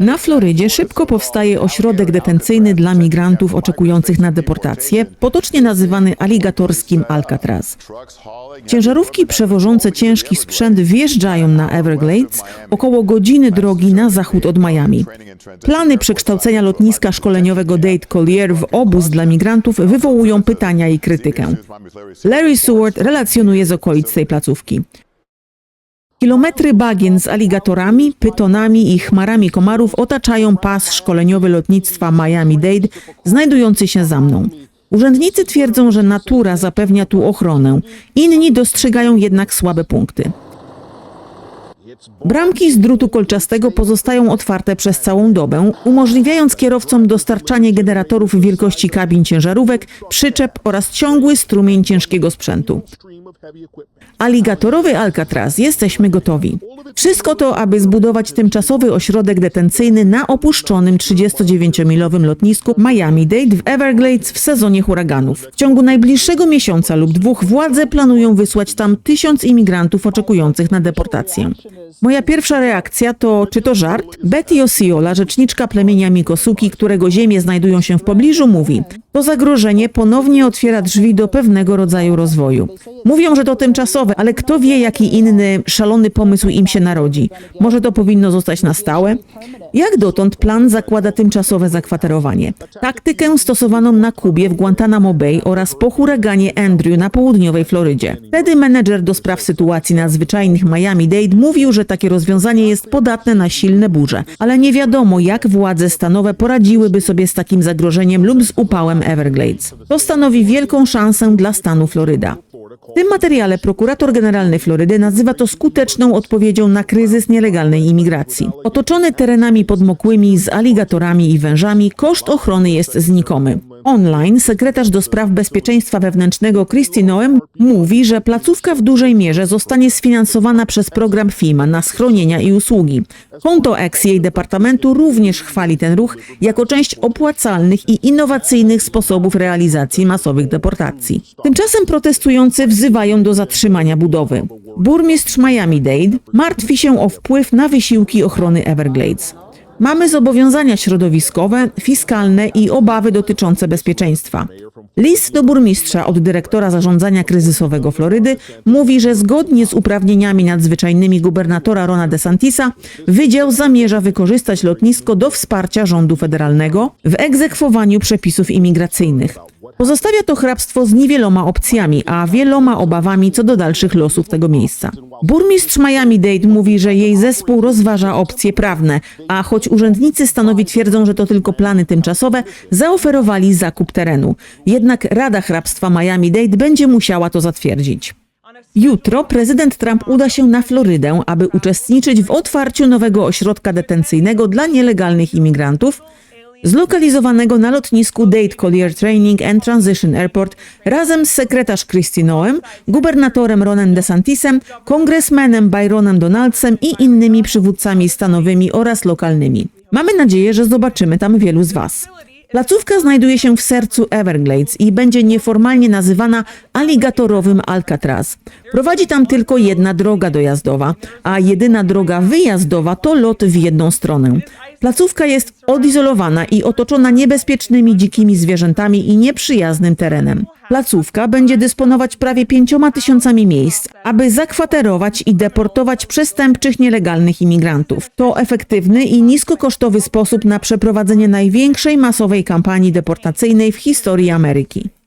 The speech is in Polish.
Na Florydzie szybko powstaje ośrodek detencyjny dla migrantów oczekujących na deportację, potocznie nazywany aligatorskim Alcatraz. Ciężarówki przewożące ciężki sprzęt wjeżdżają na Everglades około godziny drogi na zachód od Miami. Plany przekształcenia lotniska szkoleniowego Dade Collier w obóz dla migrantów wywołują pytania i krytykę. Larry Seward relacjonuje z okolic tej placówki. Kilometry bagien z aligatorami, pytonami i chmarami komarów otaczają pas szkoleniowy lotnictwa Miami-Dade, znajdujący się za mną. Urzędnicy twierdzą, że natura zapewnia tu ochronę. Inni dostrzegają jednak słabe punkty. Bramki z drutu kolczastego pozostają otwarte przez całą dobę, umożliwiając kierowcom dostarczanie generatorów wielkości kabin ciężarówek, przyczep oraz ciągły strumień ciężkiego sprzętu. Aligatorowy Alcatraz, jesteśmy gotowi. Wszystko to, aby zbudować tymczasowy ośrodek detencyjny na opuszczonym 39-milowym lotnisku Miami-Dade w Everglades w sezonie huraganów. W ciągu najbliższego miesiąca lub dwóch władze planują wysłać tam tysiąc imigrantów oczekujących na deportację. Moja pierwsza reakcja to, czy to żart? Betty Osceola, rzeczniczka plemienia Mikosuki, którego ziemie znajdują się w pobliżu, mówi, to zagrożenie ponownie otwiera drzwi do pewnego rodzaju rozwoju. Mówią, że to tymczasowe, ale kto wie, jaki inny szalony pomysł im się narodzi. Może to powinno zostać na stałe? Jak dotąd plan zakłada tymczasowe zakwaterowanie. Taktykę stosowaną na Kubie w Guantanamo Bay oraz po huraganie Andrew na południowej Florydzie. Wtedy menedżer do spraw sytuacji nadzwyczajnych Miami-Dade mówił, że takie rozwiązanie jest podatne na silne burze, ale nie wiadomo, jak władze stanowe poradziłyby sobie z takim zagrożeniem lub z upałem Everglades. To stanowi wielką szansę dla stanu Floryda. W tym materiale prokurator generalny Florydy nazywa to skuteczną odpowiedzią na kryzys nielegalnej imigracji. Otoczony terenami podmokłymi z aligatorami i wężami, koszt ochrony jest znikomy. Online sekretarz do spraw bezpieczeństwa wewnętrznego Christy Noem mówi, że placówka w dużej mierze zostanie sfinansowana przez program FIMA na schronienia i usługi. Konto X jej departamentu również chwali ten ruch jako część opłacalnych i innowacyjnych sposobów realizacji masowych deportacji. Tymczasem protestujący wzywają do zatrzymania budowy. Burmistrz Miami-Dade martwi się o wpływ na wysiłki ochrony Everglades. Mamy zobowiązania środowiskowe, fiskalne i obawy dotyczące bezpieczeństwa. List do burmistrza od dyrektora zarządzania kryzysowego Florydy mówi, że zgodnie z uprawnieniami nadzwyczajnymi gubernatora Rona DeSantisa, wydział zamierza wykorzystać lotnisko do wsparcia rządu federalnego w egzekwowaniu przepisów imigracyjnych. Pozostawia to hrabstwo z niewieloma opcjami, a wieloma obawami co do dalszych losów tego miejsca. Burmistrz Miami-Dade mówi, że jej zespół rozważa opcje prawne, a choć urzędnicy stanowi twierdzą, że to tylko plany tymczasowe, zaoferowali zakup terenu. Jednak Rada Hrabstwa Miami-Dade będzie musiała to zatwierdzić. Jutro prezydent Trump uda się na Florydę, aby uczestniczyć w otwarciu nowego ośrodka detencyjnego dla nielegalnych imigrantów, zlokalizowanego na lotnisku Dade Collier Training and Transition Airport razem z sekretarz Christy Noem, gubernatorem Ronem DeSantisem, kongresmenem Byronem Donaldsem i innymi przywódcami stanowymi oraz lokalnymi. Mamy nadzieję, że zobaczymy tam wielu z Was. Placówka znajduje się w sercu Everglades i będzie nieformalnie nazywana aligatorowym Alcatraz. Prowadzi tam tylko jedna droga dojazdowa, a jedyna droga wyjazdowa to lot w jedną stronę. Placówka jest odizolowana i otoczona niebezpiecznymi dzikimi zwierzętami i nieprzyjaznym terenem. Placówka będzie dysponować prawie pięcioma tysiącami miejsc, aby zakwaterować i deportować przestępczych nielegalnych imigrantów. To efektywny i niskokosztowy sposób na przeprowadzenie największej masowej kampanii deportacyjnej w historii Ameryki.